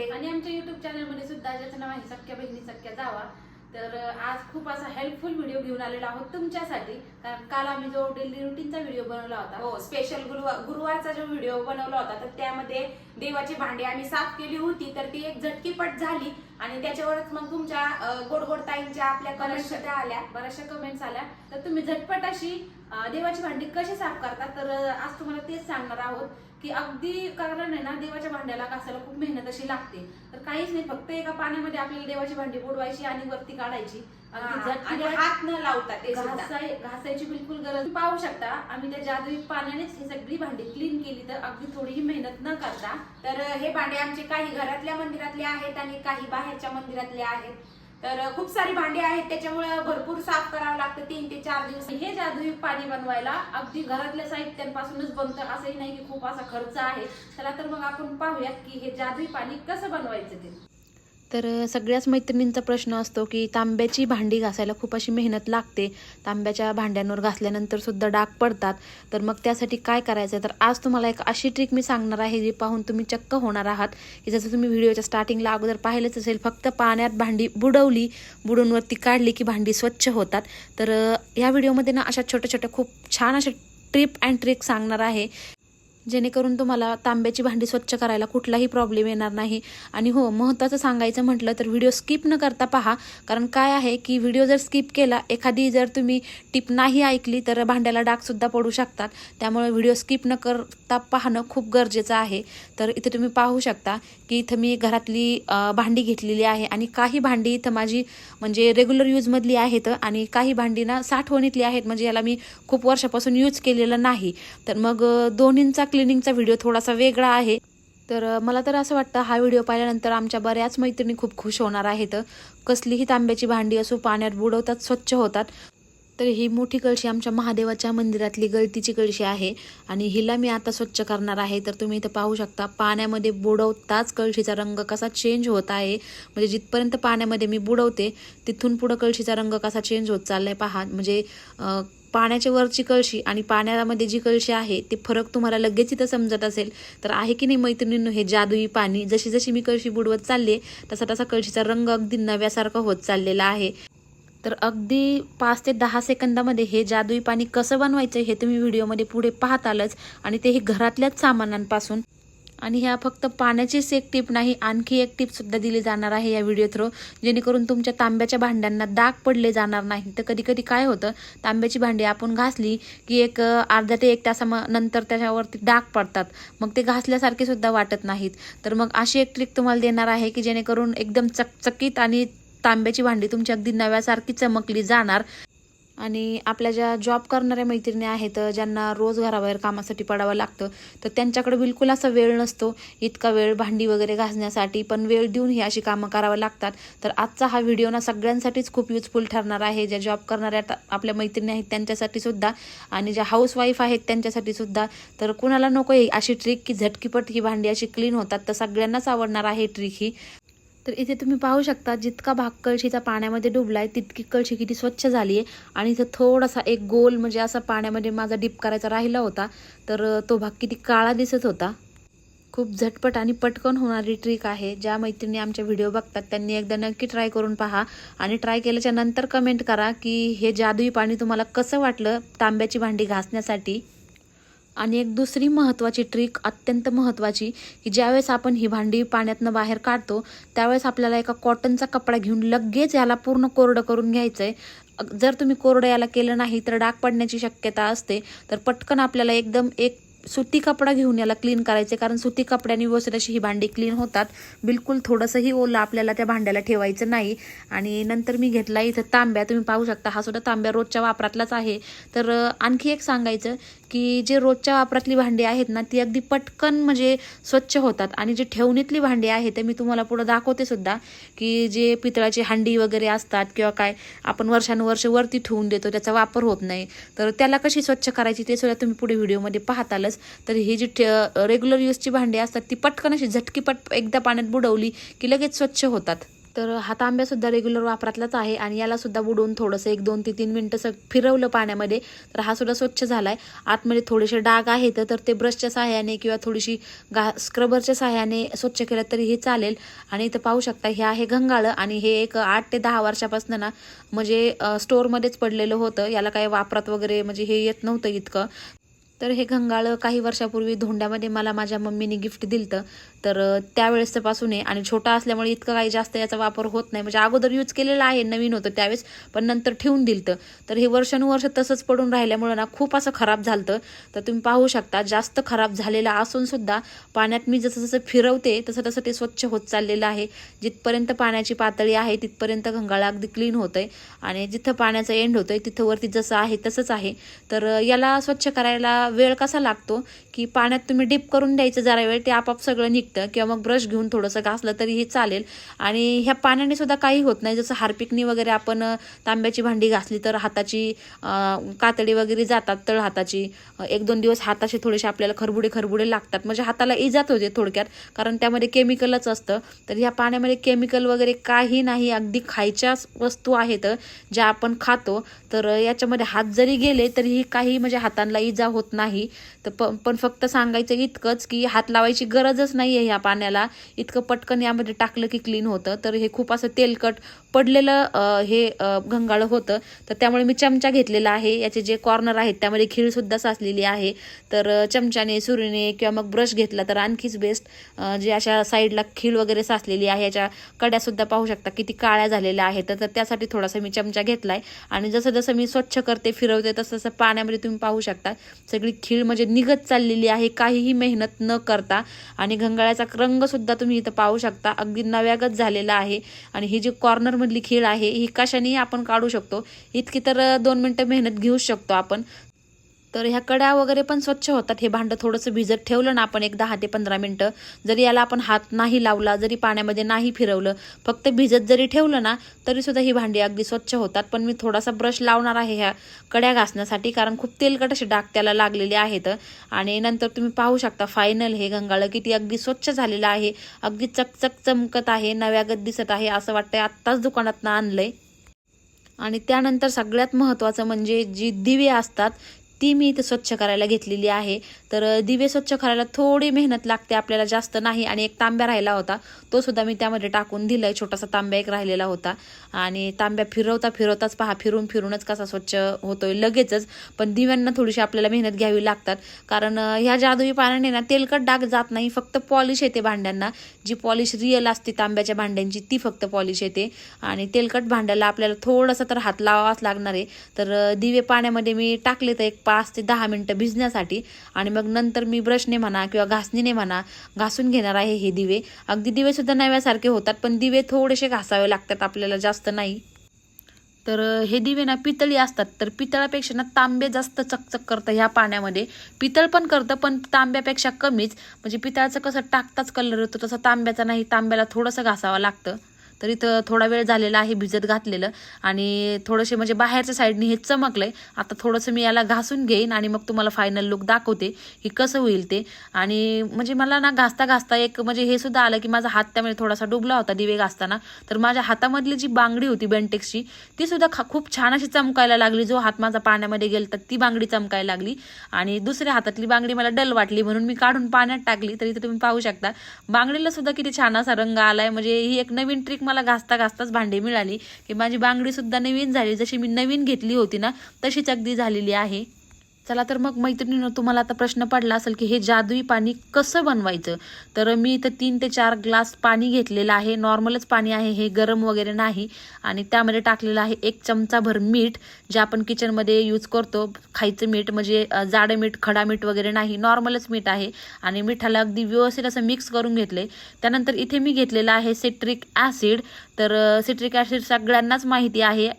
मध्ये आणि आमच्या युट्यूब चॅनलमध्ये सुद्धा ज्याचं नाव आहे सख्या बहिणी सख्या जावा तर आज खूप असा हेल्पफुल व्हिडिओ घेऊन आलेलो आहोत तुमच्यासाठी. कारण काल आम्ही जो डेली रुटीनचा व्हिडिओ बनवला होता हो स्पेशल गुरुवार गुरुवारचा जो व्हिडिओ बनवला होता तर त्यामध्ये देवाची भांडी आम्ही साफ केली होती तर ती एक झटकीपट झाली आणि त्याच्यावरच मग तुमच्या अं, गोड गोड ताईंच्या आपल्या कमेंट बऱ्याचशा सुद्धा आल्या. बऱ्याचशा कमेंट्स आल्या. तर तुम्ही झटपट अशी देवाची भांडी कशी साफ करता? तर आज तुम्हाला तेच सांगणार आहोत की अगदी कारण आहे ना देवाच्या भांड्याला घासायला खूप मेहनत अशी लागते. तर काहीच नाही फक्त एका पाण्यामध्ये आपल्याला देवाची भांडी बुडवायची आणि वरती काढायची. आणि हात न लावता ते घासायची बिलकुल गरज पाहू शकता आम्ही त्या जादुई पाण्यानेच ही सगळी भांडी क्लीन केली तर अगदी थोडीही मेहनत न करता. तर हे भांडे आमचे काही घरातल्या मंदिरातले आहेत आणि काही बाहेरच्या मंदिरातले आहेत. तर खूप सारी भांडी आहेत त्याच्यामुळे भरपूर साफ करावं लागतं तीन ते चार दिवस. हे जादुई पाणी बनवायला अगदी घरातल्या साहित्यांपासूनच बनतं असंही नाही की खूप असा खर्च आहे. चला तर मग आपण पाहूयात की हे जादुई पाणी कसं बनवायचं ते. तर सगळ्याच मैत्रिणींचा प्रश्न असतो की तांब्याची भांडी घासायला खूप अशी मेहनत लागते. तांब्याच्या भांड्यांवर घासल्यानंतर सुद्धा डाग पडतात. तर मग त्यासाठी काय करायचं तर आज तुम्हाला एक अशी ट्रिक मी सांगणार आहे जी पाहून तुम्ही चक्क होणार आहात. की जसं तुम्ही व्हिडिओच्या स्टार्टिंगला अगोदर पाहिलंच असेल फक्त पाण्यात भांडी बुडवली बुडून वरती काढली की भांडी स्वच्छ होतात. तर ह्या या व्हिडिओमध्ये ना अशा छोट्या छोट्या खूप छान अशा ट्रिप अँड ट्रिक सांगणार आहे. जेणेकरून तुम्हाला तांब्याची भांडी स्वच्छ करायला कुठलाही प्रॉब्लेम येणार नाही. आणि हो महत्त्वाचं सांगायचं म्हटलं तर व्हिडिओ स्किप न करता पहा. कारण काय आहे की व्हिडिओ जर स्किप केला एखादी जर तुम्ही टिप नाही ऐकली तर भांड्याला डागसुद्धा पडू शकतात. त्यामुळे व्हिडिओ स्किप न करता पाहणं खूप गरजेचं आहे. तर इथे तुम्ही पाहू शकता की इथं मी घरातली भांडी घेतलेली आहे आणि काही भांडी इथं माझी म्हणजे रेग्युलर यूजमधली आहेत आणि काही भांडी ना साठवणीतली आहेत. म्हणजे याला मी खूप वर्षापासून यूज केलेलं नाही. तर मग दोन्हींचा दोन्हींचा क्लिनिंगचा व्हिडिओ थोडासा वेगळा आहे. तर मला तर असं वाटतं हा व्हिडिओ पाहिल्यानंतर आमच्या बऱ्याच मैत्रिणी खूप खुश होणार आहेत. कसलीही तांब्याची भांडी असो पाण्यात बुडवतात स्वच्छ होतात. तर ही मोठी कळशी आमच्या महादेवाच्या मंदिरातली गळतीची कळशी आहे. आणि हिला मी आता स्वच्छ करणार आहे. तर तुम्ही इथं पाहू शकता पाण्यामध्ये बुडवताच कळशीचा रंग कसा चेंज होत आहे. म्हणजे जिथपर्यंत पाण्यामध्ये मी बुडवते तिथून पुढं कळशीचा रंग कसा चेंज होत चाललाय पहा. म्हणजे पाण्याच्या वरची कळशी आणि पाण्यामध्ये जी कळशी आहे ते फरक तुम्हाला लगेच इथं समजत असेल. तर आहे की नाही मैत्रिणींनो हे जादुई पाणी जशी जशी मी कळशी बुडवत चालले तसा तसा कळशीचा रंग अगदी नव्यासारखा होत चाललेला आहे. तर अगदी पाच ते दहा सेकंदामध्ये हे जादुई पाणी कसं बनवायचं हे तुम्ही व्हिडिओमध्ये पुढे पाहत आलंच आणि तेही घरातल्याच सामानांपासून. आणि ह्या फक्त पाण्याचीच एक टिप नाही आणखी एक टिप सुद्धा दिली जाणार आहे या व्हिडिओ थ्रू जेणेकरून तुमच्या तांब्याच्या भांड्यांना दाग पडले जाणार नाही. तर कधी कधी काय होतं तांब्याची भांडी आपण घासली की एक अर्धा ते एक तासा नंतर त्याच्यावरती डाग पडतात. मग ते घासल्यासारखे सुद्धा वाटत नाहीत. तर मग अशी एक ट्रिक तुम्हाला देणार आहे की जेणेकरून एकदम चकचकीत आणि तांब्याची भांडी तुमची अगदी नव्यासारखी चमकली जाणार. आणि आपल्या ज्या जॉब करणाऱ्या मैत्रिणी आहेत ज्यांना रोज घराबाहेर कामासाठी पडावं लागतं तर त्यांच्याकडे बिलकुल असा वेळ नसतो. इतका वेळ भांडी वगैरे घासण्यासाठी पण वेळ देऊन ही अशी कामं करावं लागतात. तर आजचा हा व्हिडिओ ना सगळ्यांसाठीच खूप युजफुल ठरणार आहे. ज्या जॉब करणाऱ्या आपल्या मैत्रिणी आहेत त्यांच्यासाठी सुद्धा आणि ज्या हाऊसवाईफ आहेत त्यांच्यासाठी सुद्धा. तर कुणाला नको आहे अशी ट्रिक की झटकीपट ही भांडी अशी क्लीन होतात तर सगळ्यांनाच आवडणार आहे ट्रिक ही. तर इथे तुम्ही पाहू शकता जितका भाग कळशीचा पाण्यामध्ये डुबलाय तितकी कळशी किती स्वच्छ झाली आहे आणि इथं थोडासा एक गोल म्हणजे असा पाण्यामध्ये माझा डिप करायचा राहिला होता. तर तो भाग किती काळा दिसत होता. खूप झटपट आणि पटकन होणारी ट्रिक आहे. ज्या मैत्रिणी आमच्या व्हिडिओ बघतात त्यांनी एकदा नक्की ट्राय करून पहा. आणि ट्राय केल्याच्यानंतर कमेंट करा की हे जादुई पाणी तुम्हाला कसं वाटलं तांब्याची भांडी घासण्यासाठी? आणि एक दुसरी महत्त्वाची ट्रिक अत्यंत महत्त्वाची की ज्यावेळेस आपण ही भांडी पाण्यातनं बाहेर काढतो त्यावेळेस आपल्याला एका कॉटनचा कपडा घेऊन लगेच याला पूर्ण कोरडं करून घ्यायचं आहे जर तुम्ही कोरडं याला केलं नाही तर डाग पडण्याची शक्यता असते. तर पटकन आपल्याला एकदम एक सुती कपडा घेऊन याला क्लीन करायचे कारण सुती कपड्याने व्यवस्थित अशी ही भांडी क्लीन होतात. बिलकुल थोडंसंही ओलं आपल्याला त्या भांड्याला ठेवायचं नाही. आणि नंतर मी घेतला इथं तांब्या. तुम्ही पाहू शकता हा सुद्धा तांब्या रोजच्या वापरातलाच आहे. तर आणखी एक सांगायचं की जे रोजच्या वापरातली भांडी आहेत ना ती अगदी पटकन म्हणजे स्वच्छ होतात. आणि जे ठेवणीतली भांडी आहे ते मी तुम्हाला पुढं दाखवते सुद्धा की जे पितळाची हांडी वगैरे असतात किंवा काय आपण वर्षानुवर्ष वरती ठेवून देतो त्याचा वापर होत नाही. तर त्याला कशी स्वच्छ करायची ते सुद्धा तुम्ही पुढे व्हिडिओमध्ये झालंच तर ही जी रेग्युलर यूजची भांडी असतात ती पटकन अशी झटकीपट एकदा पाण्यात बुडवली की लगेच स्वच्छ होतात. तर हा तांब्यासुद्धा रेग्युलर वापरातलाच आहे आणि यालासुद्धा बुडवून थोडंसं एक दोन ते तीन मिनटं स फिरवलं पाण्यामध्ये तर हा सुद्धा स्वच्छ झाला आहे आतमध्ये थोडेसे डाग आहेत तर ते ब्रशच्या सहाय्याने किंवा थोडीशी गा स्क्रबरच्या सहाय्याने स्वच्छ केलं तरी हे चालेल. आणि इथं पाहू शकता हे आहे घंगाळं आणि हे एक आठ ते दहा वर्षापासून ना म्हणजे अं, स्टोअरमध्येच पडलेलं होतं. याला काही वापरात वगैरे म्हणजे हे येत नव्हतं इतकं. तर हे घंगाळ काही वर्षापूर्वी धोंड्यामध्ये मला माझ्या मम्मीने गिफ्ट दिलं तर अ, त्यावेळेसपासून आहे. आणि छोटा असल्यामुळे इतकं काही जास्त याचा वापर होत नाही. म्हणजे अगोदर यूज केलेला आहे नवीन होतं त्यावेळेस पण नंतर ठेवून दिलं तर हे वर्षानुवर्ष तसंच पडून राहिल्यामुळं ना खूप असं खराब झालं तर तुम्ही पाहू शकता जास्त खराब झालेलं असून सुद्धा पाण्यात मी जसं जसं फिरवते तसं तसं ते स्वच्छ होत चाललेलं आहे. जिथपर्यंत पाण्याची पातळी आहे तिथपर्यंत घंगाळा अगदी क्लीन होतंय. आणि जिथं पाण्याचं एंड होतंय तिथं वरती जसं आहे तसंच आहे. तर याला स्वच्छ करायला वेळ कसा लागतो की पाण्यात तुम्ही डिप करून द्यायचं जरा वेळ ते आपाप सगळं निघतं किंवा मग ब्रश घेऊन थोडंसं घासलं तरीही चालेल. आणि ह्या पाण्याने सुद्धा काही होत नाही. जसं हार्पिकनी वगैरे आपण तांब्याची भांडी घासली तर हाताची कातडी वगैरे जातात तळ हाताची एक दोन दिवस हाताशी थोडेसे आपल्याला खरबुडे खरबुडे लागतात. म्हणजे हाताला इजात होते थोडक्यात कारण त्यामध्ये केमिकलच असतं. तर ह्या पाण्यामध्ये केमिकल वगैरे काही नाही अगदी खायच्याच वस्तू आहेत ज्या आपण खातो. तर याच्यामध्ये हात जरी गेले तरीही काही म्हणजे हातांना इजा होत नाही नाही. तर प पण फक्त सांगायचं इतकंच की हात लावायची गरजच नाही आहे ह्या पाण्याला. इतकं पटकन यामध्ये टाकलं की क्लीन होतं. तर हे खूप असं तेलकट पडलेलं हे घंगाळं होतं. तर त्यामुळे मी चमचा घेतलेला आहे. याचे जे कॉर्नर आहेत त्यामध्ये खीळसुद्धा साचलेली आहे. तर चमच्याने सुरीने किंवा मग ब्रश घेतला तर आणखीच बेस्ट जे अशा साईडला खीळ वगैरे साचलेली आहे. याच्या कड्यासुद्धा पाहू शकता किती काळ्या झालेल्या आहेत. तर त्यासाठी थोडासा मी चमचा घेतला आहे आणि जसं जसं मी स्वच्छ करते फिरवते तसं तसं पाण्यामध्ये तुम्ही पाहू शकता. सगळी खीळ म्हणजे निघत चाललेली आहे. काहीही मेहनत न करता आणि घंगाळ्याचा रंगसुद्धा तुम्ही इथं पाहू शकता. अगदी नव्यागत झालेला आहे. आणि ही जी कॉर्नरमधली खीळ आहे ही कशानेही आपण काढू शकतो. इतकी तर दोन मिनटं मेहनत घेऊ शकतो आपण. तर ह्या कड्या वगैरे पण स्वच्छ होतात. हे भांडं थोडंसं भिजत ठेवलं ना आपण एक दहा ते पंधरा मिनटं. जरी याला आपण हात नाही लावला जरी पाण्यामध्ये नाही फिरवलं फक्त भिजत जरी ठेवलं ना तरी सुद्धा ही भांडी अगदी स्वच्छ होतात. पण मी थोडासा ब्रश लावणार आहे ह्या कड्या घासण्यासाठी कारण खूप तेलकट असे डाग त्याला लागलेले आहेत. आणि नंतर तुम्ही पाहू शकता फायनल हे गंगाळं किती अगदी स्वच्छ झालेलं आहे. अगदी चकचक चमकत आहे नव्यागत दिसत आहे असं वाटतंय आत्ताच दुकानातनं आणलंय. आणि त्यानंतर सगळ्यात महत्त्वाचं म्हणजे जी दिवे असतात ती मी इथं स्वच्छ करायला घेतलेली आहे. तर दिवे स्वच्छ करायला थोडी मेहनत लागते आपल्याला जास्त नाही. आणि एक तांब्या राहिला होता तो सुद्धा मी त्यामध्ये टाकून दिलाय. छोटासा तांब्या एक राहिलेला होता. आणि तांब्या फिरवता फिरवताच पहा फिरून फिरूनच कसा स्वच्छ होतोय लगेचच. पण दिव्यांना थोडीशी आपल्याला मेहनत घ्यावी लागतात. कारण ह्या जादुई पाण्याने ना तेलकट डाग जात नाही फक्त पॉलिश येते भांड्यांना. जी पॉलिश रिअल असते तांब्याच्या भांड्यांची ती फक्त पॉलिश येते. आणि तेलकट भांड्याला आपल्याला थोडासा तर हात लावावाच लागणार आहे. तर दिवे पाण्यामध्ये मी टाकले तर एक पाच ते दहा मिनटं भिजण्यासाठी आणि मग नंतर मी ब्रशने म्हणा किंवा घासणीने म्हणा घासून घेणार आहे हे दिवे. अगदी दिवेसुद्धा नव्यासारखे होतात पण दिवे थोडेसे घासावे लागतात आपल्याला जास्त नाही. तर हे दिवे ना पितळी असतात तर पितळापेक्षा ना तांबे जास्त चकचक करतं ह्या पाण्यामध्ये. पितळ पण करतं पण तांब्यापेक्षा कमीच. म्हणजे पितळाचं कसं टाकताच कलर येतो तसं तांब्याचा नाही तांब्याला थोडंसं घासावं लागतं. तर इथं थोडा वेळ झालेला आहे भिजत घातलेलं. आणि थोडंसे म्हणजे बाहेरच्या साईडने हे आहे आता थोडंसं मी याला घासून घेईन आणि मग तुम्हाला फायनल लुक दाखवते की कसं होईल ते. आणि म्हणजे मला ना घासता घासता एक म्हणजे हे सुद्धा आलं की माझा हात त्यामध्ये थोडासा डुबला होता दिवे घासताना. तर माझ्या हातामधली जी बांगडी होती बेंटेक्सची ती सुद्धा खा खूप छान अशी चमकायला लागली. जो हात माझा पाण्यामध्ये गेला तर ती बांगडी चमकायला लागली. आणि दुसऱ्या हातातली बांगडी मला डल वाटली म्हणून मी काढून पाण्यात टाकली. तर इथे तुम्ही पाहू शकता. बांगडीला सुद्धा किती छान असा रंग आलाय. म्हणजे ही एक नवीन ट्रिक मला घासता घासताच भांडी मिळाली. की माझी बांगडी सुद्धा नवीन झाली. जशी मी नवीन घेतली होती ना तशीच अगदी झालेली आहे. चला तर मग मैत्रिणीनं तुम्हाला आता प्रश्न पडला असेल की हे जादुई पाणी कसं बनवायचं? तर मी इथं तीन ते चार ग्लास पाणी घेतलेलं आहे. नॉर्मलच पाणी आहे हे गरम वगैरे नाही. आणि त्यामध्ये टाकलेलं आहे एक चमचाभर मीठ जे आपण किचनमध्ये यूज करतो. खायचं मीठ म्हणजे जाडं मीठ खडा मीठ वगैरे नाही. नॉर्मलच मीठ आहे. आणि मिठाला अगदी व्यवस्थित असं मिक्स करून घेतले त्यानंतर इथे मी घेतलेलं आहे सिट्रिक ॲसिड तर सिट्रिक ॲसिड सगळ्यांनाच माहिती आहे.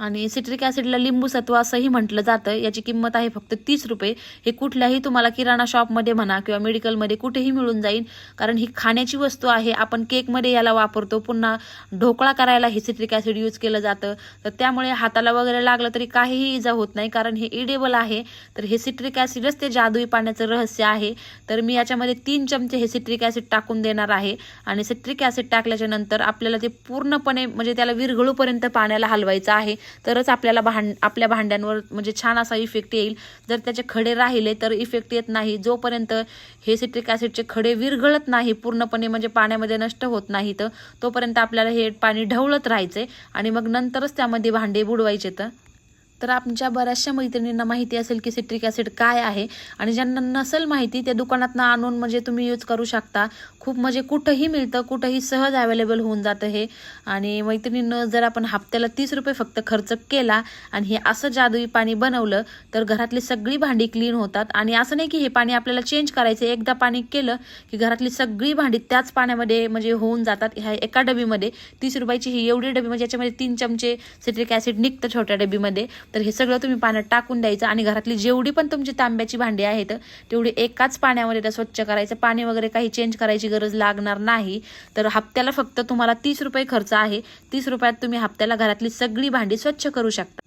आणि सिट्रिक ॲसिडला लिंबू सत्व असंही म्हटलं जातं. याची किंमत आहे फक्त तीस रुपये. हे कुठल्याही तुम्हाला किराणा शॉपमध्ये म्हणा किंवा मेडिकलमध्ये कुठेही मिळून जाईल. कारण ही खाण्याची वस्तू आहे. आपण केकमध्ये याला वापरतो. पुन्हा ढोकळा करायला हे सिट्रिक ॲसिड यूज केलं जातं. तर त्यामुळे हाताला वगैरे लागलं तरी काहीही इजा होत नाही. कारण हे इडेबल आहे. तर हे सिट्रिक ॲसिडच ते जादुई पाण्याचं रहस्य आहे. तर मी याच्यामध्ये तीन चमचे हे सिट्रिक ॲसिड टाकून देणार आहे. आणि सिट्रिक ॲसिड टाकल्याच्या नंतर आपल्याला ते पूर्णपणे म्हणजे त्याला विरघळूपर्यंत पाण्याला हलवायचं आहे. तरच आपल्याला भांड आपल्या भांड्यांवर म्हणजे छान असा इफेक्ट येईल. जर त्याचे खडे राहिले तर इफेक्ट येत नाही. जोपर्यंत हे सिट्रिक ॲसिडचे खडे विरघळत नाही पूर्णपणे म्हणजे पाण्यामध्ये नष्ट होत नाही तर तोपर्यंत आपल्याला हे पाणी ढवळत राहायचे आणि मग नंतरच त्यामध्ये भांडे बुडवायचे तर? तर आमच्या बऱ्याचशा मैत्रिणींना माहिती असेल की सिट्रिक ॲसिड काय आहे आणि ज्यांना नसेल माहिती त्या दुकानातनं आणून म्हणजे तुम्ही यूज करू शकता. खूप म्हणजे कुठंही मिळतं कुठंही सहज अवेलेबल होऊन जातं हे. आणि मैत्रिणीनं जर आपण हप्त्याला तीस रुपये फक्त खर्च केला आणि हे असं जादुई पाणी बनवलं तर घरातली सगळी भांडी क्लीन होतात. आणि असं नाही की हे पाणी आपल्याला चेंज करायचं एकदा पाणी केलं की घरातली सगळी भांडी त्याच पाण्यामध्ये म्हणजे होऊन जातात. ह्या एका डबीमध्ये तीस रुपयाची ही एवढी डबी म्हणजे याच्यामध्ये तीन चमचे सिट्रिक ॲसिड निघतं छोट्या डबीमध्ये. तर हे सगळं तुम्ही पाण्यात टाकून द्यायचं आणि घरातली जेवढी पण तुमची तांब्याची भांडी आहेत तेवढी एकाच पाण्यामध्ये त्या स्वच्छ करायचं. पाणी वगैरे काही चेंज करायची गरज लागणार नाही. तर हप्त्याला फक्त तुम्हाला तीस रुपये खर्च आहे. तीस रुपयात तुम्ही हप्त्याला घरातली सगळी भांडी स्वच्छ करू शकता.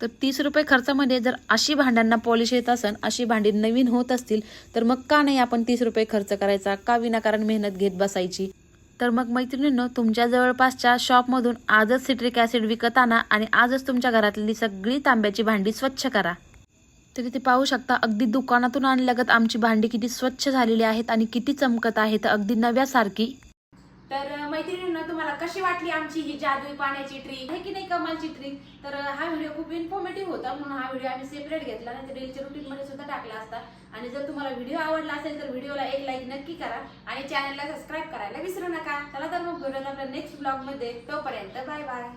तर तीस रुपये खर्चामध्ये जर अशी भांड्यांना पॉलिश येत असेल अशी भांडी नवीन होत असतील तर मग का नाही आपण तीस रुपये खर्च करायचा? का विनाकारण मेहनत घेत बसायची? तर मग मैत्रिणींनो तुमच्या जवळपासच्या शॉपमधून आजच सिट्रिक ॲसिड विकत आणा आणि आजच तुमच्या घरातली सगळी तांब्याची भांडी स्वच्छ करा. तर इथे पाहू शकता अगदी दुकानातून आणल्यागत आमची भांडी किती स्वच्छ झालेली आहेत आणि किती चमकत आहेत. अगदी नव्यासारखी. तर मैत्रिणींना तुम्हाला कशी वाटली आमची ही जादुई पाण्याची ट्रिक आहे की नाही कमालची ट्रिक तर हा व्हिडिओ खूप इन्फॉर्मेटिव्ह होता म्हणून हा व्हिडिओ आम्ही सेपरेट घेतला. नाही तर डेलीच्या रुटीनमध्ये सुद्धा टाकला असता. आणि जर तुम्हाला व्हिडिओ आवडला असेल तर व्हिडिओला एक लाईक नक्की करा आणि चॅनलला सबस्क्राईब करायला विसरू नका. चला तर मग भेटूया आपल्या नेक्स्ट ब्लॉगमध्ये तोपर्यंत बाय बाय